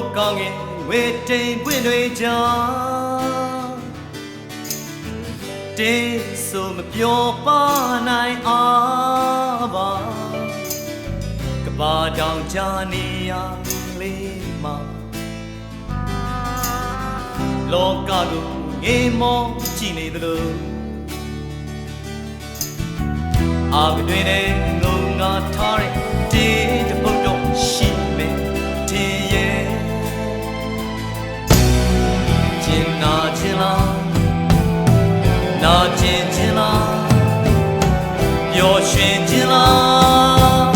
မိုးကောင်းငင်ဝေတိမ်ပွင့်တွေကြောင့်တင်းဆိုမပြောပါနိုင်အားပါကဘာတောင်ချာနေရလေးမှာလောကကိုငေးမောကြည့်နေသလိုအာကတွင်နဲ့ငုံငါထားတဲ့တ ပျော်ရွှင်ကျင်လား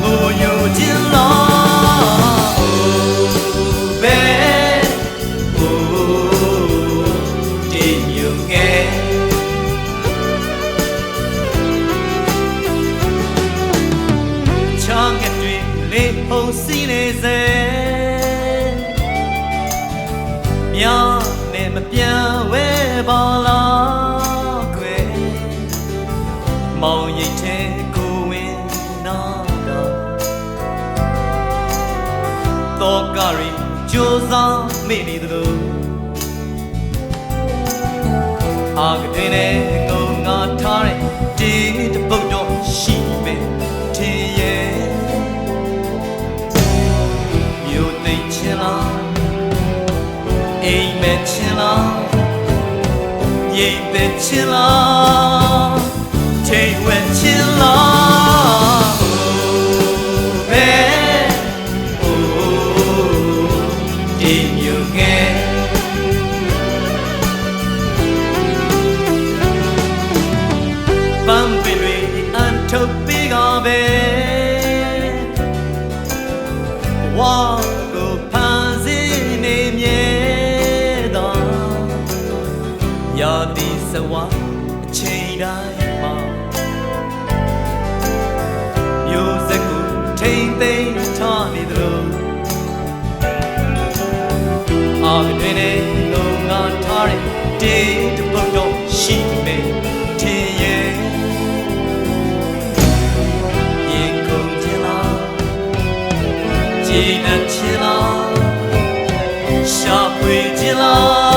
ငိုယိုကျင်လား Oh, babe, oh, did you get ချောင်းကတွေလေးဟုံစီနေစေမြားနဲ့မပြန်ဝဲပါလား တော့ကရီကြိုးစားမိနေသလိုအာကတွင်နဲ့ငုံငါထားတဲ့ဒီတပုတ်တော့ရှိမယ်ထင်ရဲ့မြို့သိမ်းချင်လားအိမ်မက်ချင်လားရိပ်သက်ချင်လားချိန်ဝဲချင်လား ထုတ်ပေးကပဲဝါကိုဖန်စင်းနေမြဲတော့ရာသီစဝါအချိန်တိုင်းမှာမျိုးစက်ကိုထိမ့်သိမ်းထားနေသလိုအာတွင်နေလုံးငါထားတဲ့တေး ကြည်နပ်ချင်လားရှာဖွေချင်လား